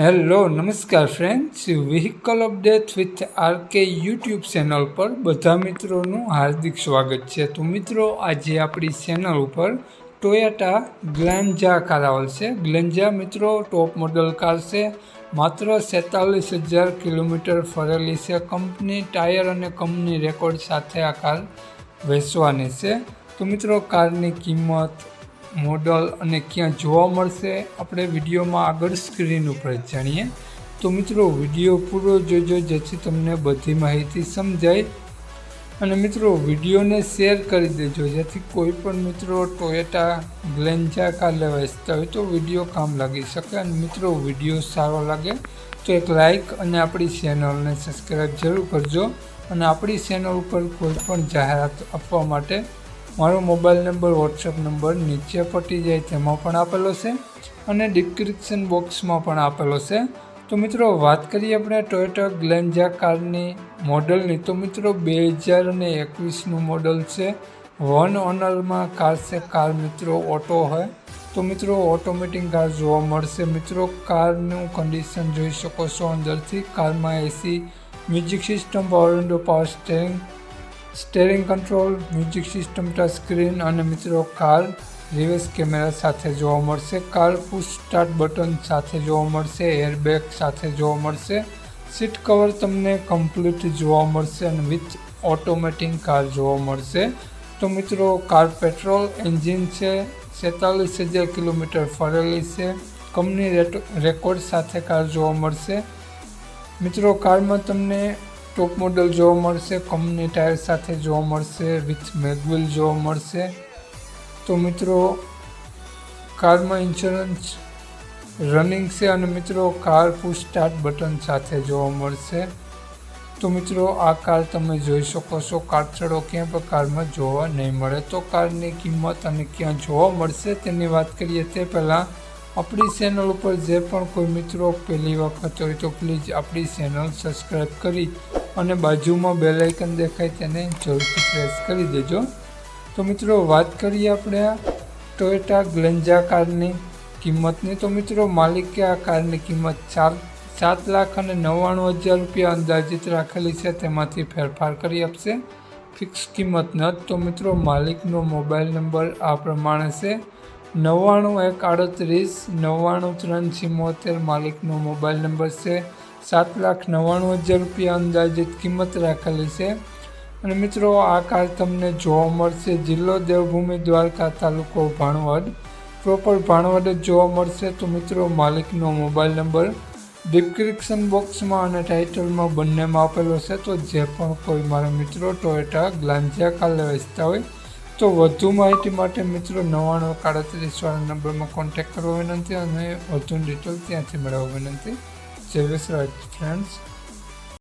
Hello, નમસ્કાર friends vehicle update with RK YouTube channel પર બધા મિત્રોનું હાર્દિક સ્વાગત છે. તો મિત્રો, આજે આપણી ચેનલ ઉપર ટોયોટા ગ્લેન્જા કાર આવેલ છે. ગ્લેન્જા મિત્રો ટોપ મોડલ કાર છે. માત્ર સેતાલીસ હજાર કિલોમીટર ફરેલી છે. કંપની ટાયર અને કંપની રેકોર્ડ સાથે આ કાર વેચવાની છે. તો મિત્રો કારની કિંમત મોડલ અને ક્યાં જોવા મળશે, આપણે વિડીયોમાં આગળ સ્ક્રીન ઉપર જાણીએ. તો મિત્રો, વીડિયો પૂરો જોજો, જેથી તમને બધી માહિતી સમજાય. અને મિત્રો, વિડીયોને શેર કરી દેજો, જેથી કોઈ પણ મિત્રો ટોયોટા ગ્લેન્જા કાર લેવા ઇચ્છતા હોય તો વીડિયો કામ લાગી શકે અને મિત્રો, વીડિયો સારો લાગે તો એક લાઈક અને આપણી ચેનલને સબસ્ક્રાઈબ જરૂર કરજો. અને આપણી ચેનલ ઉપર કોઈ પણ જાહેરાત આપવા માટે મારો મોબાઈલ નંબર વોટ્સઅપ નંબર નીચે પટી જાય તેમાં પણ આપેલો છે અને ડિસ્ક્રિપ્શન બોક્સમાં પણ આપેલો છે. તો મિત્રો, વાત કરીએ આપણે ટોયોટા ગ્લેન્જા કારની મોડલની. તો મિત્રો, બે હજાર અને એકવીસનું મોડલ છે. વન ઓનરમાં કાર છે, કાર મિત્રો ઓટો હોય. તો મિત્રો, ઓટોમેટિક કાર જોવા મળશે. મિત્રો, કારનું કન્ડિશન જોઈ શકો છો અંદરથી. કારમાં AC, music system power window power steering steering control, music system, touch screen અને મિત્રો કાર રિવર્સ કેમેરા સાથે જોવા મળશે. કાર પુશ સ્ટાર્ટ બટન સાથે જોવા મળશે. એરબેગ સાથે જોવા મળશે. સીટ કવર તમને કમ્પ્લીટ જોવા મળશે અને વિથ ઓટોમેટિક કાર જોવા મળશે. તો મિત્રો, કાર પેટ્રોલ એન્જિન છે સેતાલીસ હજાર કિલોમીટર ફરેલી છે. કંપની રેકોર્ડ સાથે કાર જોવા મળશે. મિત્રો, કારમાં તમને ટોપ મોડલ જોવા મળશે, કંપની ટાયર સાથે જોવા મળશે, વિથ મેગવિલ જોવા મળશે. તો મિત્રો, કારમાં ઇન્સ્યોરન્સ રનિંગ છે અને મિત્રો કાર પુશ સ્ટાર્ટ બટન સાથે જોવા મળશે. તો મિત્રો, આ કાર તમે જોઈ શકો છો કાટછડો ક્યાં પણ કારમાં જોવા નહીં મળે. તો કારની કિંમત અને ક્યાં જોવા મળશે તેની વાત કરીએ તે પહેલાં આપણી ચેનલ ઉપર જે પણ કોઈ મિત્રો પહેલી વખત હોય તો પ્લીઝ આપણી ચેનલ સબસ્ક્રાઈબ કરી અને બાજુમાં બે લાઇકન દેખાય તેને જરૂરથી પ્રેસ કરી દેજો. તો મિત્રો, વાત કરીએ આપણે ટોયોટા ગ્લેન્જા કારની કિંમતની. તો મિત્રો, માલિકે આ કારની કિંમત ચાર, સાત લાખ અને નવ્વાણું હજાર રૂપિયા અંદાજિત રાખેલી છે. તેમાંથી ફેરફાર કરી આપશે. ફિક્સ કિંમત ન તો મિત્રો, માલિકનો મોબાઈલ નંબર આ પ્રમાણે છે. નવ્વાણું એક આડત્રીસ, નવ્વાણું ત્રણ ચિમ્મોતેર માલિકનો મોબાઈલ નંબર છે. સાત લાખ નવ્વાણું હજાર રૂપિયા અંદાજિત કિંમત રાખેલી છે. અને મિત્રો, આ કાર તમને જોવા મળશે જિલ્લો દેવભૂમિ દ્વારકા તાલુકો ભાણવડ. પ્રોપર ભાણવડ જ જોવા મળશે તો મિત્રો, માલિકનો મોબાઈલ નંબર ડિસ્ક્રિપ્શન બોક્સમાં અને ટાઇટલમાં બંનેમાં આપેલો છે. તો જે પણ કોઈ મારા મિત્રો ટોયોટા ગ્લાન્ઝિયા કાર લેવા હોય, તો વધુ માહિતી માટે મિત્રો નવ્વાણું આડત્રીસવાળા નંબરમાં કોન્ટેક્ટ કરવો વિનંતી અને વધુ ડિટેલ ત્યાંથી મેળવવા વિનંતી. Service right friends